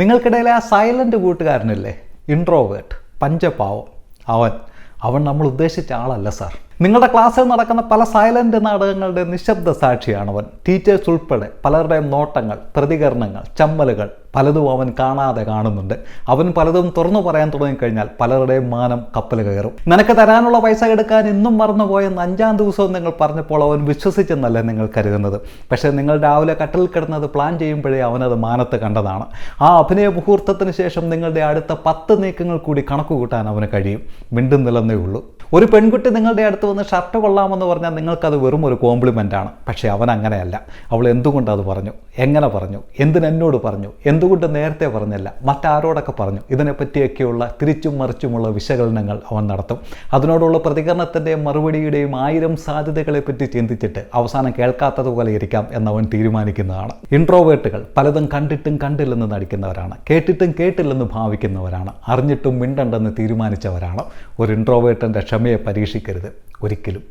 നിങ്ങൾക്കിടയിലെ ആ silent കൂട്ടുകാരനല്ലേ? Introvert പഞ്ചപാവം. അവൻ അവൻ നമ്മൾ ഉദ്ദേശിച്ച ആളല്ല സാർ നിങ്ങളുടെ ക്ലാസ്സിൽ നടക്കുന്ന പല സൈലന്റ് നാടകങ്ങളുടെ നിശബ്ദ സാക്ഷിയാണവൻ ടീച്ചേഴ്സ് ഉൾപ്പെടെ പലരുടെയും നോട്ടങ്ങൾ പ്രതികരണങ്ങൾ ചമ്മലുകൾ പലതും അവൻ കാണാതെ കാണുന്നുണ്ട്. അവൻ പലതും തുറന്നു പറയാൻ തുടങ്ങിക്കഴിഞ്ഞാൽ പലരുടെയും മാനം കപ്പൽ കയറും. നിനക്ക് തരാനുള്ള പൈസ എടുക്കാൻ ഇന്നും മറന്നുപോയെന്ന് അഞ്ചാം ദിവസവും നിങ്ങൾ പറഞ്ഞപ്പോൾ അവൻ വിശ്വസിച്ചെന്നല്ല നിങ്ങൾ കരുതുന്നത്. പക്ഷേ നിങ്ങൾ രാവിലെ കട്ടിൽ കിടന്നത് പ്ലാൻ ചെയ്യുമ്പോഴേ അവനത് മാനത്ത് കണ്ടതാണ്. ആ അഭിനയ മുഹൂർത്തത്തിന് ശേഷം നിങ്ങളുടെ അടുത്ത പത്ത് നീക്കങ്ങൾ കൂടി കണക്ക് കൂട്ടാൻ അവന് കഴിയും. മിണ്ടുന്നില്ലെന്നേ ഉള്ളൂ. ഒരു പെൺകുട്ടി നിങ്ങളുടെ അടുത്ത് വന്ന് ഷർട്ട് കൊള്ളാമെന്ന് പറഞ്ഞാൽ നിങ്ങൾക്കത് വെറും ഒരു കോംപ്ലിമെന്റ് ആണ്. പക്ഷേ അവൻ അങ്ങനെയല്ല. അവൾ എന്തുകൊണ്ട് അത് പറഞ്ഞു? എങ്ങനെ പറഞ്ഞു? എന്തിനെന്നോട് പറഞ്ഞു? പറഞ്ഞു എന്തുകൊണ്ട് നേരത്തെ പറഞ്ഞല്ല? മറ്റാരോടൊക്കെ പറഞ്ഞു. ഇതിനെപ്പറ്റിയൊക്കെയുള്ള തിരിച്ചും മറിച്ചുമുള്ള വിശകലനങ്ങൾ അവൻ നടത്തും. അതിനോടുള്ള പ്രതികരണത്തിന്റെയും മറുപടിയുടെയും ആയിരം സാധ്യതകളെപ്പറ്റി ചിന്തിച്ചിട്ട് അവസാനം കേൾക്കാത്തതുപോലെ ഇരിക്കാം എന്നവൻ തീരുമാനിക്കുന്നതാണ്. ഇൻട്രോവേർട്ടുകൾ പലതും കണ്ടിട്ടും കണ്ടില്ലെന്ന് നടിക്കുന്നവരാണ്. കേട്ടിട്ടും കേട്ടില്ലെന്ന് ഭാവിക്കുന്നവരാണ്. അറിഞ്ഞിട്ടും മിണ്ടണ്ടെന്ന് തീരുമാനിച്ചവരാണ്. ഒരു ഇൻട്രോവേർട്ടിന്റെ ക്ഷമയെ പരീക്ഷിക്കരുത്. ഒരിക്കലും.